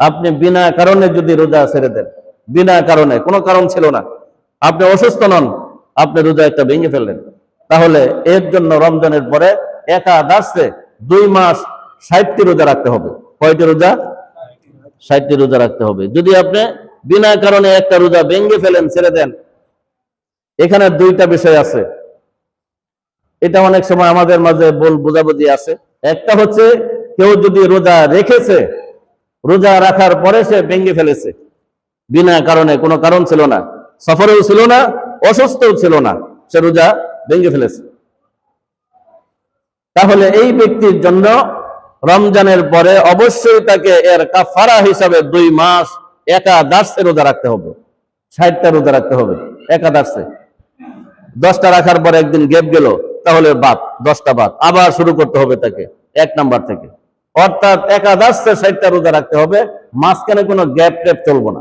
আপনি বিনা কারণে যদি রোজা ছেড়ে দেন, বিনা কারণে, কোনো কারণ ছিল না। আপনি অসুস্থ নন, আপনি রোজা একটা ভেঙে ফেললেন। তাহলে এর জন্য রমজানের পরে একাদাশে দুই মাস ষাটটি রোজা রাখতে হবে। কয়টি রোজা? ষাটটি রোজা রাখতে হবে। যদি আপনি বিনা কারণে একটা রোজা ভেঙে ফেলেন, ছেড়ে দেন, এখানে দুইটা বিষয় আছে। এটা অনেক সময় আমাদের মাঝে বোঝাবুঝি আছে। একটা হচ্ছে, কেউ যদি রোজা রেখেছে রোজা রাখার পরে সে ভেঙে ফেলেছে। বিনা কারণে, কোনো কারণ ছিল না। সফরেও ছিল না, অসুস্থও ছিল না, সে রোজা ভেঙে ফেলেছে। তাহলে এই ব্যক্তির জন্য রমজানের পরে অবশ্যই তাকে এর কাফারা হিসাবে দুই মাস একাদাসে রোজা রাখতে হবে। ষাটটা রোজা রাখতে হবে একাদাসে দশটা রাখার পরে একদিন গ্যাপ গেল, তাহলে বাদ, দশটা বাদ। আবার শুরু করতে হবে তাকে, এক নাম্বার থেকে। অর্থাৎ একাদশে ষাটটা রোজা রাখতে হবে, মাঝখানে কোনো গ্যাপ ট্যাপ চলবো না।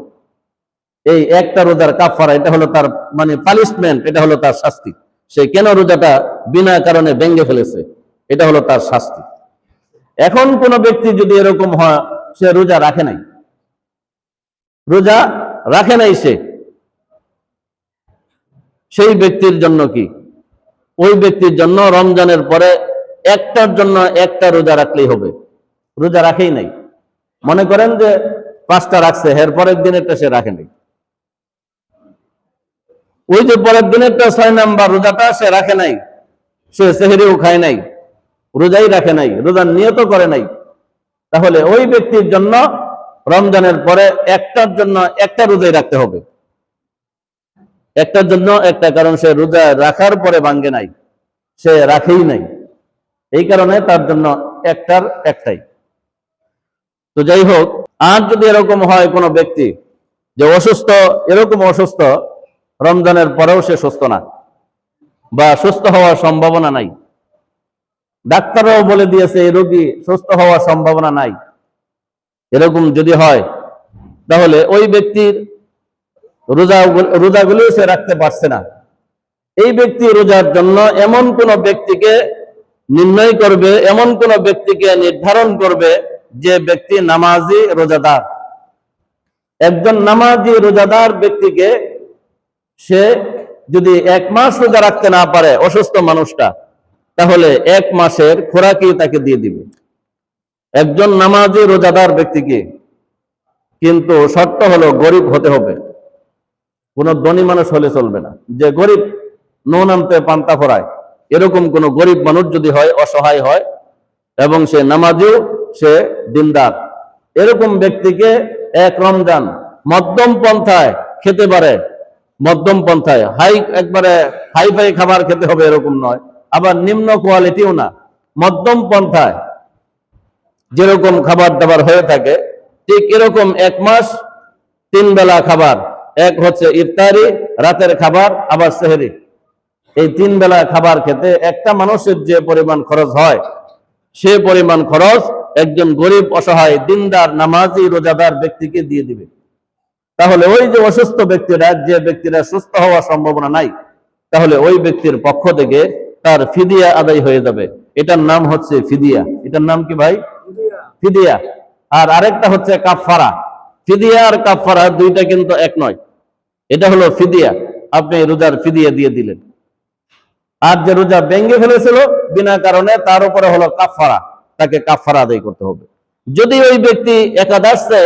এই একটা রোজার কাফারা এটা হলো তার মানে পানিশমেন্ট এটা হলো তার শাস্তি। সে কেন রোজাটা বিনা কারণে ভেঙে ফেলেছে? এটা হলো তার শাস্তি। এখন কোন ব্যক্তি যদি এরকম হয়, সে রোজা রাখে নাই। রোজা রাখে নাই সে। সেই ব্যক্তির জন্য কি? ওই ব্যক্তির জন্য রমজানের পরে একটার জন্য একটা রোজা রাখলেই হবে। রোজা রাখেই নাই। মনে করেন যে পাঁচটা রাখছে এর পরের দিনেরটা সে রাখে নাই। ওই যে পরের দিনেরটা ছয় নাম্বার রোজাটা সে রাখে নাই, সে সেহেরিও খায় নাই, রোজাই রাখে নাই, রোজার নিয়ত করে নাই। তাহলে ওই ব্যক্তির জন্য রমজানের পরে একটার জন্য একটা রোজাই রাখতে হবে। একটার জন্য একটা, কারণ সে রোজা রাখার পরে ভাঙ্গে নাই, সে রাখেই নাই। এই কারণে তার জন্য একটার একটাই। তো যাই হোক আর যদি এরকম হয় কোনো ব্যক্তি যে অসুস্থ, এরকম অসুস্থ, রমজানের পরেও সে সুস্থ না বা সুস্থ হওয়ার সম্ভাবনা নাই। ডাক্তাররাও বলে দিয়েছে, এই রোগী সুস্থ হওয়ার সম্ভাবনা নাই। এরকম যদি হয়, তাহলে ওই ব্যক্তির রোজা রোজাগুলো সে রাখতে পারছে না। এই ব্যক্তি রোজার জন্য এমন কোন ব্যক্তিকে নির্ণয় করবে, এমন কোন ব্যক্তিকে নির্ধারণ করবে যে ব্যক্তি নামাজি রোজাদার, একজন নামাজি রোজাদার ব্যক্তিকে সে যদি এক মাস রোজা রাখতে না পারে অসুস্থ মানুষটা, তাহলে এক মাসের খোরাকি তাকে দিয়ে দিবে। একজন নামাজি রোজাদার ব্যক্তিকে কিন্তু শর্ত হলো গরিব হতে হবে। কোন ধনী মানুষ হলে চলবে না। যে গরিব নুন আনতে পান্তা ফরায় এরকম কোন গরিব মানুষ যদি হয়, অসহায় হয় এবং সে নামাজিও সে দিনদার। এরকম ব্যক্তিকে এক রমজান মধ্যম পন্থায় খেতে পারে। মধ্যম পন্থায়। হাই, একবারে হাই ফাই খাবার খেতে হবে এরকম নয়। আবার নিম্ন কোয়ালিটিও না। মধ্যম পন্থায় যেরকম খাবার দাবার হয়ে থাকে, ঠিক এরকম এক মাস তিন বেলা খাবার। এক হচ্ছে ইফতারি, রাতের খাবার, আবার সেহেরি। এই তিন বেলা খাবার খেতে একটা মানুষের যে পরিমাণ খরচ হয় সে পরিমাণ খরচ একজন গরিব, অসহায়, দিনদার, নামাজি, রোজাদার ব্যক্তিকে দিয়ে দিবে। তাহলে ওই যে অসুস্থ ব্যক্তিরা, যে ব্যক্তিরা সুস্থ হওয়ার সম্ভাবনা নাই, তাহলে ওই ব্যক্তির পক্ষ থেকে তার ফিদিয়া আদায় হয়ে যাবে। এটার নাম হচ্ছে ফিদিয়া। এটার নাম কি ভাই? ফিদিয়া। আর আরেকটা হচ্ছে কাফারা ফিদিয়া আর কাফারা দুইটা কিন্তু এক নয়। এটা হলো ফিদিয়া। আপনি রোজার ফিদিয়া দিয়ে দিলেন। আর যে রোজা ভেঙ্গে ফেলেছিল, বিনা কারণে তার উপরে হলো কাফারা তাকে কাফারা আদায় করতে হবে। যদি ওই ব্যক্তি একাদশে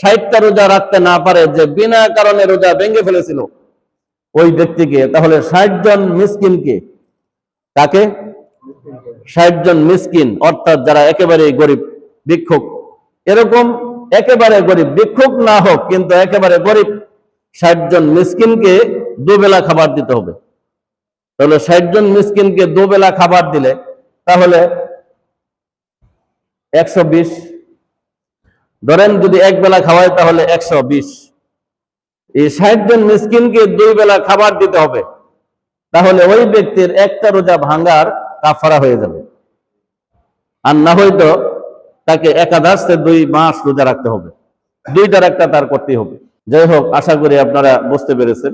ষাটটা রোজা রাখতে না পারে, যে বিনা কারণে রোজা ভেঙ্গে ফেলেছিল, ওই ব্যক্তিকে, তাহলে ষাট জন মিসকিনকে তাকে ষাট জন মিসকিন, অর্থাৎ যারা একেবারে গরিব, ভিক্ষুক। এরকম একেবারে গরিব, ভিক্ষুক না হোক, কিন্তু একেবারে গরিব, ষাট জন মিসকিনকে দুবেলা খাবার দিতে হবে। তাহলে ষাট জন মিসকিনকে দুবেলা খাবার দিলে, তাহলে একশো বিশ। ধরেন যদি এক বেলা খাওয়ায়, তাহলে একশো বিশ। এই ষাট জন মিসকিনকে দুই বেলা খাবার দিতে হবে, তাহলে ওই ব্যক্তির একটা রোজা ভাঙ্গার কাফারা হয়ে যাবে। আর না হয়তো তাকে একাদশে দুই মাস রোজা রাখতে হবে। দুইটার একটা তার করতে হবে। যাই হোক, আশা করি আপনারা বুঝতে পেরেছেন।